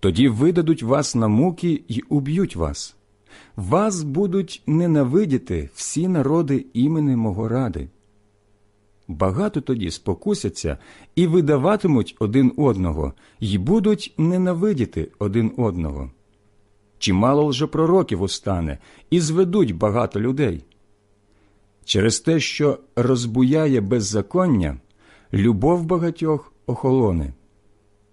Тоді видадуть вас на муки й уб'ють вас. Вас будуть ненавидіти всі народи імени мого ради. Багато тоді спокусяться і видаватимуть один одного, й будуть ненавидіти один одного. Чимало лжепророків устане, і зведуть багато людей. Через те, що розбуяє беззаконня, любов багатьох охолоне.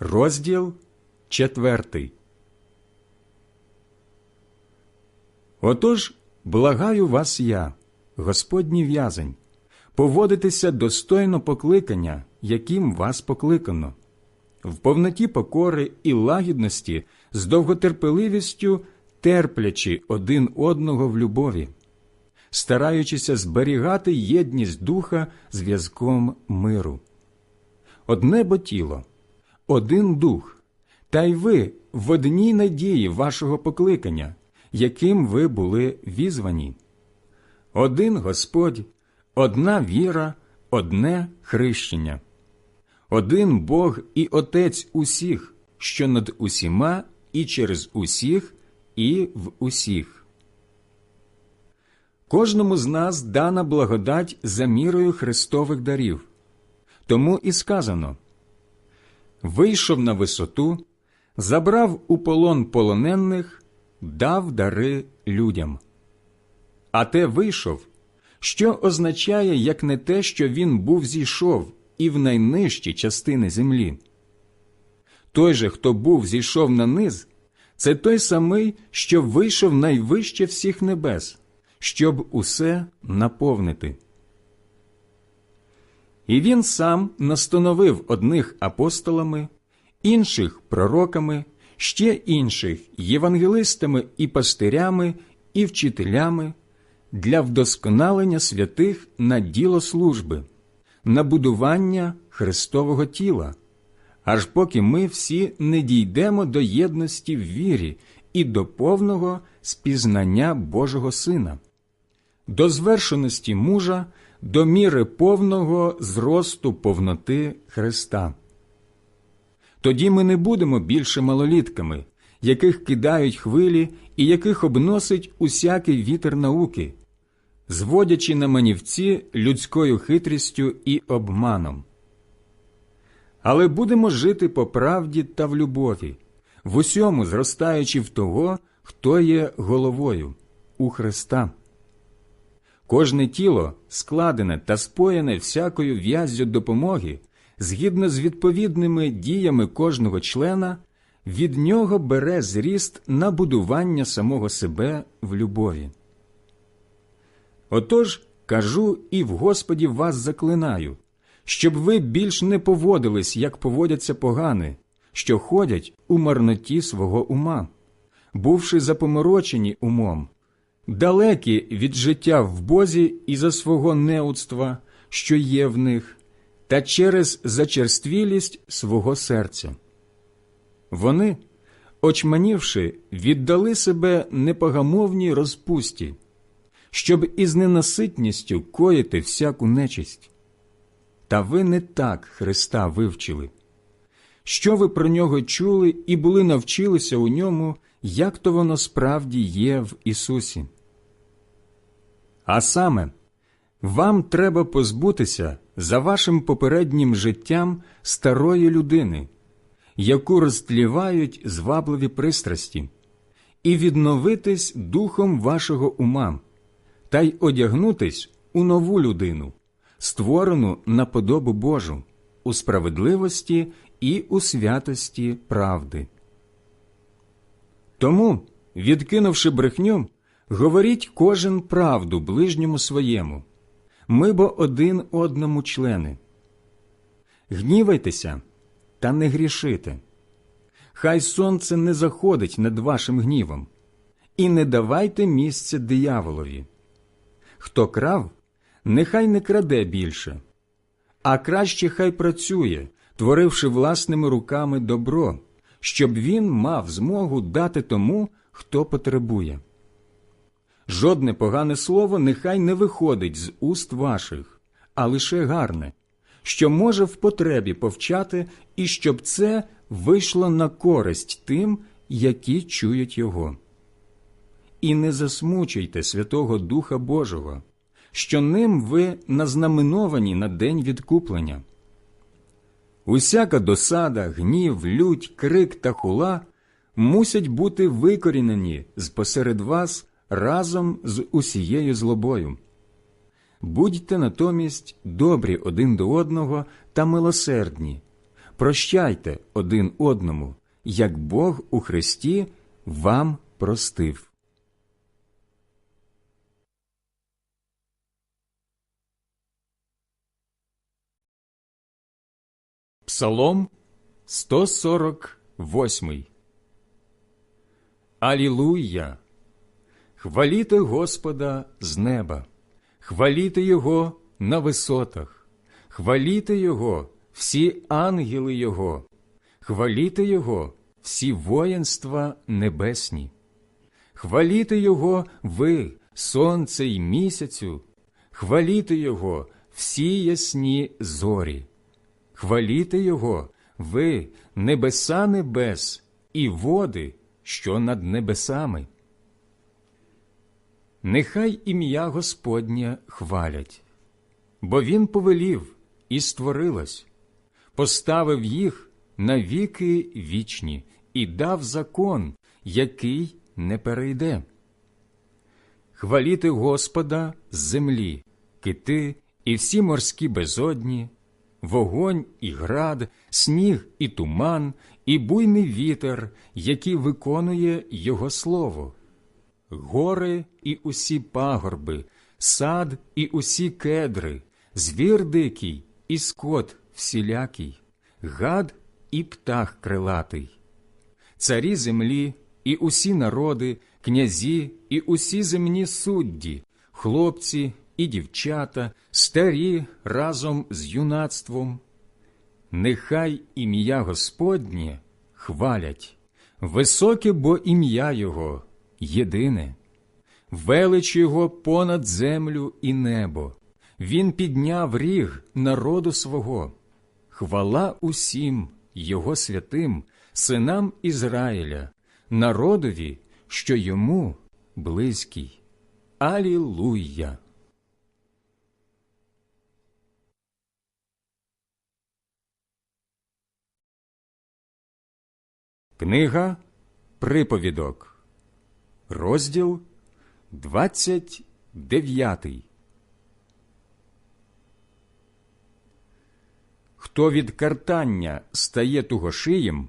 розділ четвертий. Отож, благаю вас я, Господній в'язень, поводитися достойно покликання, яким вас покликано, в повноті покори і лагідності, з довготерпеливістю терплячи один одного в любові стараючися зберігати єдність духа зв'язком миру. Одне бо тіло, один дух, та й ви в одній надії вашого покликання, яким ви були візвані. Один Господь, одна віра, одне хрещення, один Бог і Отець усіх, що над усіма і через усіх, і в усіх. Кожному з нас дана благодать за мірою Христових дарів. Тому і сказано вийшов на висоту, забрав у полон полонених, дав дари людям. А те вийшов, що означає, як не те, що він був зійшов і в найнижчі частини землі. Той же, хто був зійшов на низ, це той самий, що вийшов найвище всіх небес щоб усе наповнити. І він сам настановив одних апостолами, інших пророками, ще інших євангелистами і пастирями і вчителями для вдосконалення святих на діло служби, на будування Христового тіла, аж поки ми всі не дійдемо до єдності в вірі і до повного спізнання Божого Сина до звершеності мужа, до міри повного зросту повноти Христа. Тоді ми не будемо більше малолітками, яких кидають хвилі і яких обносить усякий вітер науки, зводячи на манівці людською хитрістю і обманом. Але будемо жити по правді та в любові, в усьому зростаючи в того, хто є головою у Христа. Кожне тіло, складене та споєне всякою в'яззю допомоги, згідно з відповідними діями кожного члена, від нього бере зріст на будування самого себе в любові. Отож, кажу і в Господі вас заклинаю, щоб ви більш не поводились, як поводяться погани, що ходять у марноті свого ума, бувши запоморочені умом, далекі від життя в Бозі і за свого неудства, що є в них, та через зачерствілість свого серця. Вони, очманівши, віддали себе непогамовній розпусті, щоб із ненаситністю коїти всяку нечисть. Та ви не так Христа вивчили. Що ви про нього чули і були навчилися у ньому, як то воно справді є в Ісусі? А саме, вам треба позбутися за вашим попереднім життям старої людини, яку розтлівають звабливі пристрасті, і відновитись духом вашого ума, та й одягнутись у нову людину, створену на подобу Божу, у справедливості і у святості правди. Тому, відкинувши брехню, говоріть кожен правду ближньому своєму. Ми бо один одному члени. Гнівайтеся та не грішите. Хай сонце не заходить над вашим гнівом, і не давайте місця дияволові. Хто крав, нехай не краде більше, а краще хай працює, творивши власними руками добро, щоб він мав змогу дати тому, хто потребує. Жодне погане слово нехай не виходить з уст ваших, а лише гарне, що може в потребі повчати, і щоб це вийшло на користь тим, які чують його. І не засмучуйте Святого Духа Божого, що ним ви назнаменовані на день відкуплення. Усяка досада, гнів, лють, крик та хула мусять бути викорінені з посеред вас разом з усією злобою. Будьте натомість добрі один до одного та милосердні, прощайте один одному, як Бог у Христі вам простив. Псалом 148 Алілуя! Хваліте Господа з неба, хваліте Його на висотах, хваліте Його, всі ангели Його, хваліте Його, всі воїнства небесні, хваліте Його ви, сонце й місяцю, хваліте Його, всі ясні зорі, хваліте Його, ви, небеса небес і води, що над небесами. Нехай ім'я Господнє хвалять, бо Він повелів і створилось, поставив їх на віки вічні і дав закон, який не перейде. Хваліти Господа з землі, кити і всі морські безодні, вогонь і град, сніг і туман, і буйний вітер, який виконує Його слово гори і усі пагорби, сад і усі кедри, звір дикий і скот всілякий, гад і птах крилатий, царі землі і усі народи, князі і усі земні судді, хлопці і дівчата, старі разом з юнацтвом. Нехай ім'я Господнє хвалять, високе бо ім'я Його єдине, велич його понад землю і небо, він підняв ріг народу свого, хвала усім його святим, синам Ізраїля, народові, що йому близький. Алілуя! Книга Приповідок, розділ 29. Хто від картання стає тугошиєм,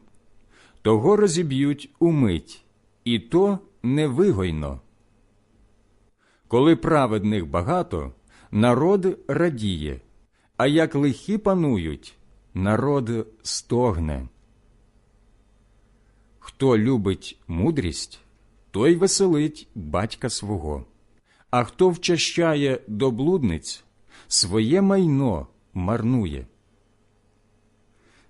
того розіб'ють умить, і то невигойно. Коли праведних багато, народ радіє, а як лихі панують, народ стогне. Хто любить мудрість, той веселить батька свого, а хто вчащає до блудниць, своє майно марнує.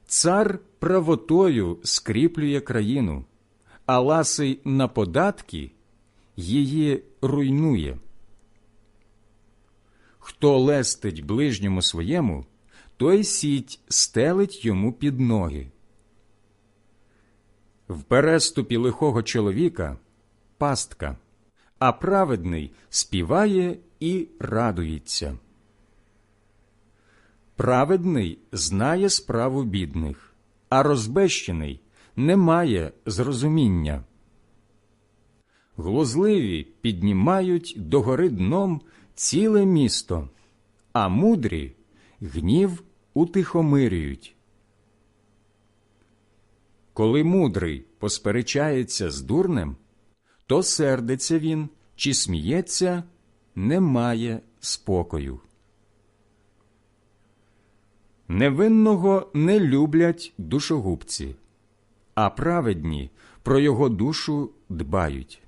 Цар правотою скріплює країну, а ласий на податки її руйнує. Хто лестить ближньому своєму, той сіть стелить йому під ноги. В переступі лихого чоловіка пастка, а праведний співає і радується. Праведний знає справу бідних, а розбещений не має зрозуміння. Глузливі піднімають догори дном ціле місто, а мудрі гнів утихомирюють. Коли мудрий посперечається з дурнем, то сердиться він чи сміється, немає спокою. Невинного не люблять душогубці, а праведні про його душу дбають.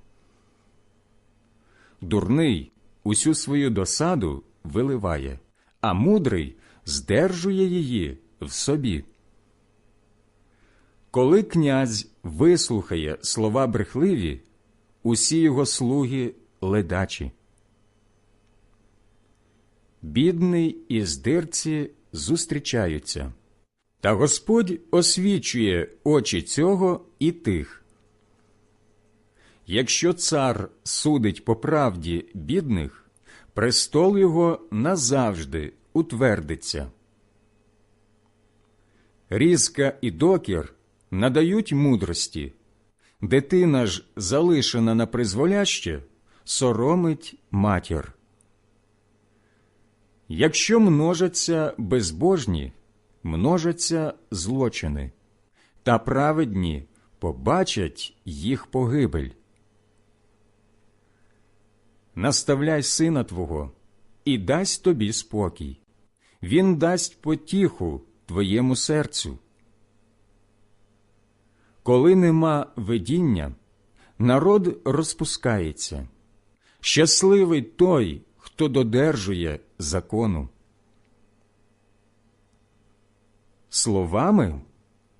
Дурний усю свою досаду виливає, а мудрий здержує її в собі. Коли князь вислухає слова брехливі, усі його слуги ледачі. Бідний і здирці зустрічаються, та Господь освічує очі цього і тих. Якщо цар судить по правді бідних, престол його назавжди утвердиться. Різка і докір надають мудрості, дитина ж, залишена на призволяще, соромить матір. Якщо множаться безбожні, множаться злочини, та праведні побачать їх погибель. Наставляй сина твого і дасть тобі спокій, він дасть потіху твоєму серцю. Коли нема видіння, народ розпускається. Щасливий той, хто додержує закону. Словами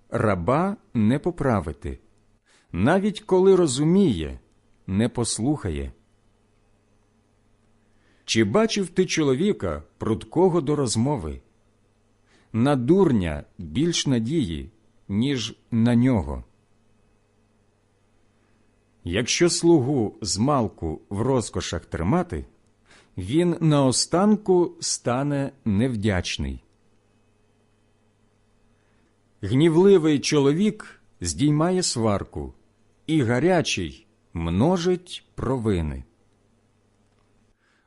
раба не поправити, навіть коли розуміє, не послухає. Чи бачив ти чоловіка прудкого до розмови? На дурня більш надії, ніж на нього. Якщо слугу з малку в розкошах тримати, він наостанку стане невдячний. Гнівливий чоловік здіймає сварку, і гарячий множить провини.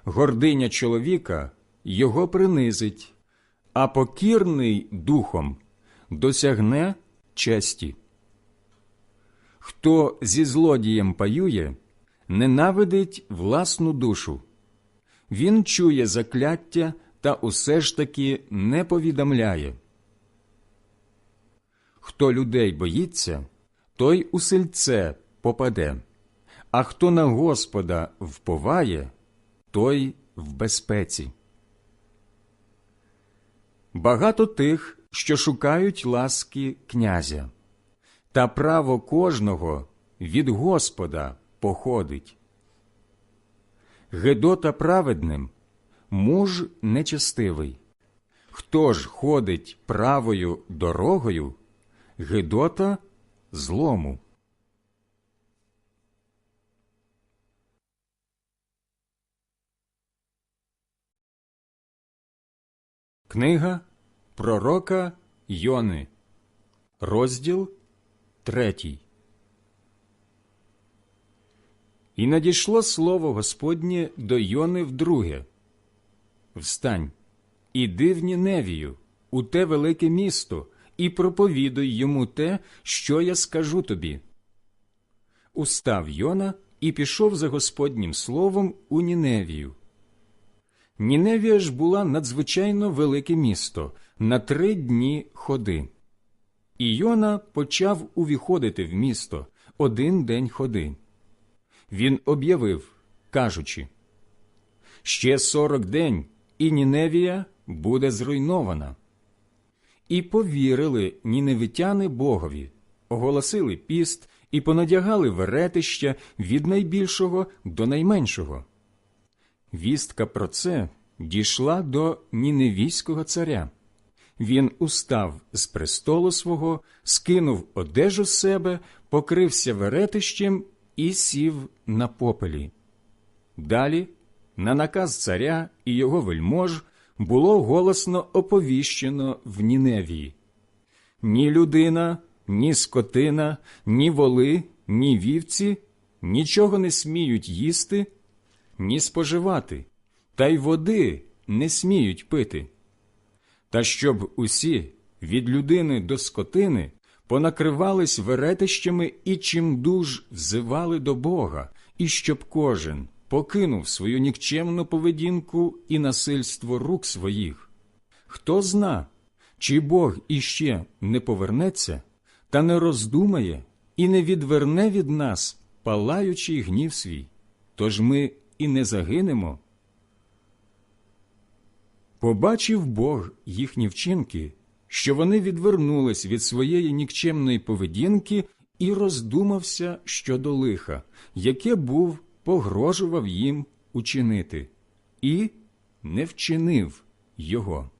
Гординя чоловіка його принизить, а покірний духом досягне честі. Хто зі злодієм паює, ненавидить власну душу. Він чує закляття та усе ж таки не повідомляє. Хто людей боїться, той у сельце попаде, а хто на Господа вповає, той в безпеці. Багато тих, що шукають ласки князя, та право кожного від Господа походить. Гедота праведним муж нечестивий. Хто ж ходить правою дорогою, Гедота злому. Книга Пророка Йони, розділ 3. І надійшло слово Господнє до Йони вдруге. Встань, іди в Ніневію, у те велике місто, і проповідуй йому те, що я скажу тобі. Устав Йона і пішов за Господнім словом у Ніневію. Ніневія ж була надзвичайно велике місто на три дні ходи. І Йона почав увіходити в місто один день ходи. Він об'явив, кажучи, ще сорок день, і Ніневія буде зруйнована. І повірили ніневитяни Богові, оголосили піст і понадягали веретища від найбільшого до найменшого. Вістка про це дійшла до ніневійського царя. Він устав з престолу свого, скинув одежу з себе, покрився веретищем і сів на попелі. Далі, на наказ царя і його вельмож, було голосно оповіщено в Ніневії. Ні людина, ні скотина, ні воли, ні вівці нічого не сміють їсти, ні споживати, та й води не сміють пити. Та щоб усі, від людини до скотини, понакривались веретищами і чимдуж взивали до Бога, і щоб кожен покинув свою нікчемну поведінку і насильство рук своїх. Хто зна, чи Бог іще не повернеться, та не роздумає і не відверне від нас палаючий гнів свій, тож ми і не загинемо. Побачив Бог їхні вчинки, що вони відвернулись від своєї нікчемної поведінки і роздумався щодо лиха, яке був погрожував їм учинити, і не вчинив його.